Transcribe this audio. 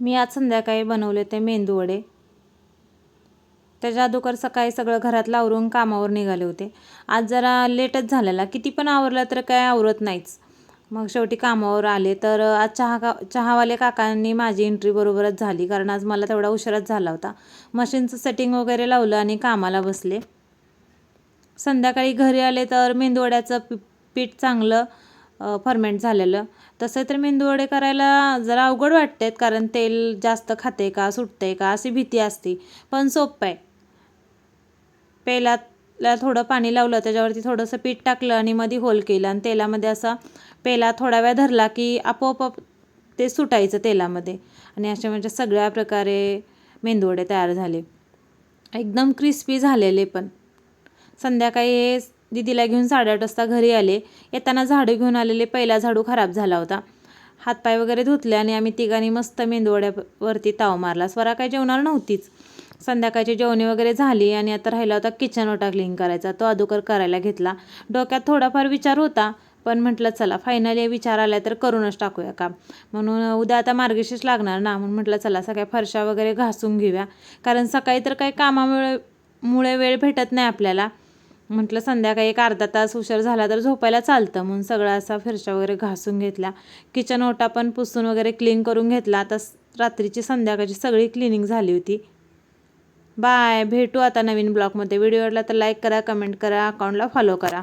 मी आज संध्याकाळी बनवले ते मेंदू वडे. त्याच्या अगोदर सकाळी सगळं घरातलं आवरून कामावर निघाले होते. आज जरा लेटच झालेला. किती पण आवरलं तर काय आवरत नाहीच. मग शेवटी कामावर आले तर आज चहा का चहावाले काकांनी माझी एंट्री बरोबरच झाली. कारण आज मला तेवढा उशिराच झाला होता. मशीनचं सेटिंग वगैरे लावलं आणि कामाला बसले. संध्याकाळी घरी आले तर मेंदूवड्याचं पी पीठ चांगलं फर्मेंट झालेलं. तसं तर मेंदूवडे करायला जरा अवघड वाटतात कारण तेल जास्त खाते का सुटते का अशी भीती असते. पण सोपं आहे. पेलाला थोडं पाणी लावलं त्याच्यावरती थोडंसं पीठ टाकलं आणि मध्ये होल केलं आणि तेलामध्ये असा पेला थोडा वेळ धरला की आपोआप ते सुटायचं तेलामध्ये. आणि अशा म्हणजे सगळ्या प्रकारे मेंदूवडे तयार झाले. एकदम क्रिस्पी झालेले पण. संध्याकाळी हे दिदीला घेऊन साडेआठ वाजता घरी आले. येताना झाडू घेऊन आलेले. पहिला झाडू खराब झाला होता. हातपाय वगैरे धुतले आणि आम्ही तिघांनी मस्त मेंदूवड्यावरती ताव मारला. स्वरा काय जेवणार नव्हतीच. संध्याकाळची जेवणी वगैरे झाली आणि आता राहिला होता किचन ओटा क्लीन करायचा. तो अदुकर करायला घेतला. डोक्यात थोडाफार विचार होता पण म्हटलं चला फायनली विचार आला तर करूनच टाकूया काम. म्हणून उद्या आता मार्गशीर्ष लागणार ना म्हणून म्हटलं चला सगळ्या फरशा वगैरे घासून घेऊया. कारण सकाळी तर काही कामामुळे मुळे वेळ भेटत नाही आपल्याला. म्हटलं संध्याकाळी एक अर्धा तास उशीर झाला तर झोपायला चालतं. म्हणून सगळा असा फरशा वगैरे घासून घेतल्या किचन ओटा पण पुसून वगैरे क्लीन करून घेतला. आता रात्रीची संध्याकाळची सगळी क्लिनिंग झाली होती. बाय. भेटू आता नवीन ब्लॉगमध्ये. व्हिडिओ आवडला तर लाईक करा कमेंट करा अकाउंटला फॉलो करा.